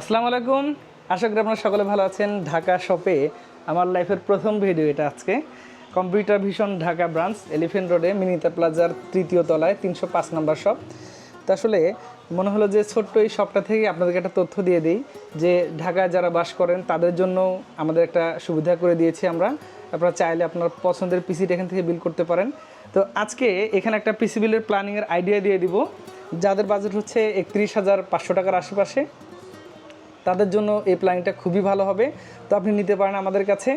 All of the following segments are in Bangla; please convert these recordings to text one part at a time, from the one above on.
আসসালামু আলাইকুম। আশা করি আপনারা সকলে ভালো আছেন ঢাকা শপে। আমার লাইফের প্রথম ভিডিও এটা আজকে। Computer vision Dhaka branch, elephant রোডে, মিনিতা প্লাজার তৃতীয় তলায়, তিনশো পাঁচ নম্বর শপ। তো আসলে মনে হলো যে ছোট্ট এই শপটা থেকে আপনাদেরকে একটা তথ্য দিয়ে দিই যে ঢাকায় যারা বাস করেন, তাদের জন্য আমাদের একটা সুবিধা করে দিয়েছি আমরা। আপনারা চাইলে আপনার পছন্দের পিসিটা এখান থেকে বিল করতে পারেন। তো আজকে এখানে একটা পিসি বিলের প্ল্যানিংয়ের আইডিয়া দিয়ে দিব। যাদের বাজেট হচ্ছে একত্রিশ হাজার পাঁচশো টাকার আশেপাশে। তাদের জন্য এই প্ল্যানিংটা খুবই ভালো হবে। তো আপনি নিতে পারেন আমাদের কাছে।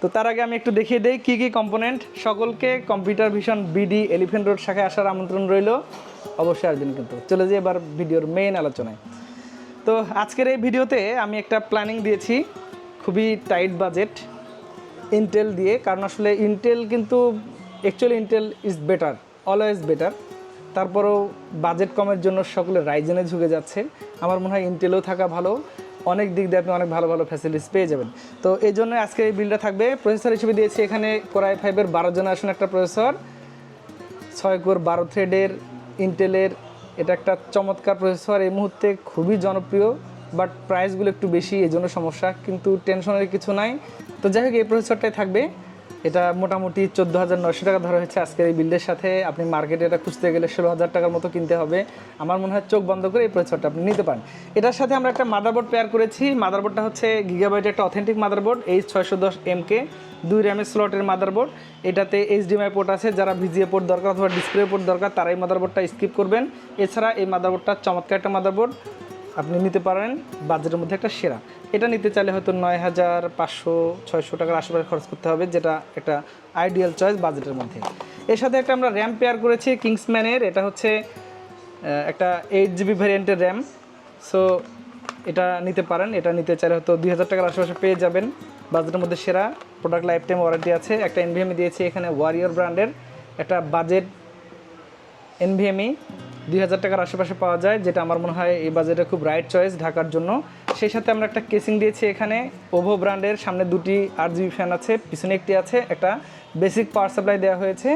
তো তার আগে আমি একটু দেখিয়ে দেই কী কী কম্পোনেন্ট সকলকে computer vision BD elephant road শাখায় আসার আমন্ত্রণ রইল। অবশ্যই আসবেন কিন্তু। চলে যাই এবার ভিডিওর মেইন আলোচনায়। তো আজকের এই ভিডিওতে আমি একটা প্ল্যানিং দিয়েছি। খুবই টাইট বাজেট ইন্টেল দিয়ে। কারণ আসলে ইন্টেল কিন্তু actually Intel is better always better তারপরেও বাজেট কমের জন্য সকলে রাইজেনে ঝুঁকে যাচ্ছে। আমার মনে হয় ইন্টেলও থাকা ভালো। অনেক দিক দিয়ে আপনি অনেক ভালো ভালো ফ্যাসিলিটিস পেয়ে যাবেন। তো এই জন্য আজকে এই বিলটা থাকবে। প্রসেসর হিসেবে দিয়েছি এখানে কোরআই ফাইভের বারো জেনারেশন একটা প্রসেসর ছয় কোর বারো থ্রেডের ইন্টেলের এটা একটা চমৎকার প্রসেসর এই মুহূর্তে খুবই জনপ্রিয় বাট প্রাইসগুলো একটু বেশি এই জন্য সমস্যা, কিন্তু টেনশনের কিছু নাই। তো যাই হোক, এই প্রসেসরটাই থাকবে। এটা মোটামুটি চোদ্দ হাজার নশো টাকা ধরা হয়েছে আজকের এই বিল্ডের সাথে। আপনি মার্কেটে এটা খুঁজতে গেলে ষোলো হাজার টাকার মতো কিনতে হবে। আমার মনে হয় চোখ বন্ধ করে এই প্রসেসরটা আপনি নিতে পারেন। এটার সাথে আমরা একটা মাদারবোর্ড পেয়ার করেছি। মাদারবোর্ডটা হচ্ছে গিগাবাইটের একটা অথেন্টিক মাদারবোর্ড এইচ ছয়শো দশ এমকে দুই র্যামের স্লটের মাদারবোর্ড এটাতে এইচডিএমআই পোর্ট আছে, যারা ভিজিএ পোর্ট দরকার অথবা ডিসপ্লে পোর্ট দরকার, তারা এই মাদারবোর্ডটা স্কিপ করবেন। এছাড়া এই মাদারবোর্ডটা চমৎকার একটা মাদারবোর্ড আপনি নিতে পারেন বাজেটের মধ্যে একটা সেরা। এটা নিতে চাইলে হয়তো নয় হাজার পাঁচশো, ছয়শো টাকার আশেপাশে খরচ করতে হবে, যেটা একটা আইডিয়াল চয়েস বাজেটের মধ্যে। এর সাথে একটা আমরা র্যাম পেয়ার করেছি কিংসম্যানের এটা হচ্ছে একটা এইট জিবি ভ্যারিয়েন্টের র্যাম সো এটা নিতে পারেন। এটা নিতে চাইলে হয়তো দুই হাজার টাকার আশেপাশে পেয়ে যাবেন। বাজেটের মধ্যে সেরা। প্রোডাক্ট লাইফ টাইম ওয়ারেন্টি আছে। একটা এনভিএমই দিয়েছি এখানে ওয়ারিয়র ব্র্যান্ডের একটা বাজেট এনভিএমই দুই হাজার টাকার আশেপাশে পাওয়া যায়, যেটা আমার মনে হয় এই বাজেটে খুব রাইট চয়েস ঢাকার জন্য। সেই সাথে আমরা একটা কেসিং দিয়েছি এখানে। ওভো ব্র্যান্ডের সামনে দুটি আর জিবি ফ্যান আছে, পিছনে একটি আছে, একটা বেসিক পাওয়ার সাপ্লাই দেওয়া হয়েছে।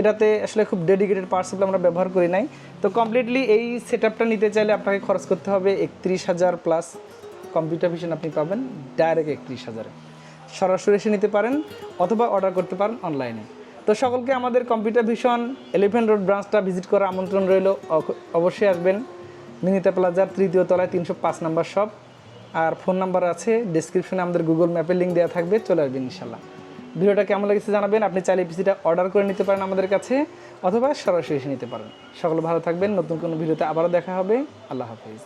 এটাতে আসলে খুব ডেডিকেটেড পাওয়ার সাপ্লাই আমরা ব্যবহার করি নাই। তো কমপ্লিটলি এই সেট নিতে চাইলে আপনাকে খরচ করতে হবে একত্রিশ হাজার প্লাস কম্পিউটার ভিশন আপনি পাবেন ডাইরেক্ট একত্রিশ হাজারে। সরাসরি এসে নিতে পারেন, অথবা অর্ডার করতে পারেন অনলাইনে তো সকলকে আমাদের কম্পিউটার ভিশন এলিফেন্ট রোড ব্রাঞ্চটা ভিজিট করার আমন্ত্রণ রইল। অবশ্যই আসবেন। মিনিতা প্লাজার তৃতীয় তলায় তিনশো পাঁচ নাম্বার শপ আর ফোন নাম্বার আছে ডিসক্রিপশনে আমাদের গুগল ম্যাপের লিঙ্ক দেওয়া থাকবে, চলে আসবেন ইনশাল্লাহ। ভিডিওটা কেমন লেগেছে জানাবেন, আপনি চাইলে পিসিটা অর্ডার করে নিতে পারেন আমাদের কাছে, অথবা সরাসরি এসে নিতে পারেন। সকল ভালো থাকবেন, নতুন কোনো ভিডিওতে আবারও দেখা হবে। আল্লাহ হাফিজ।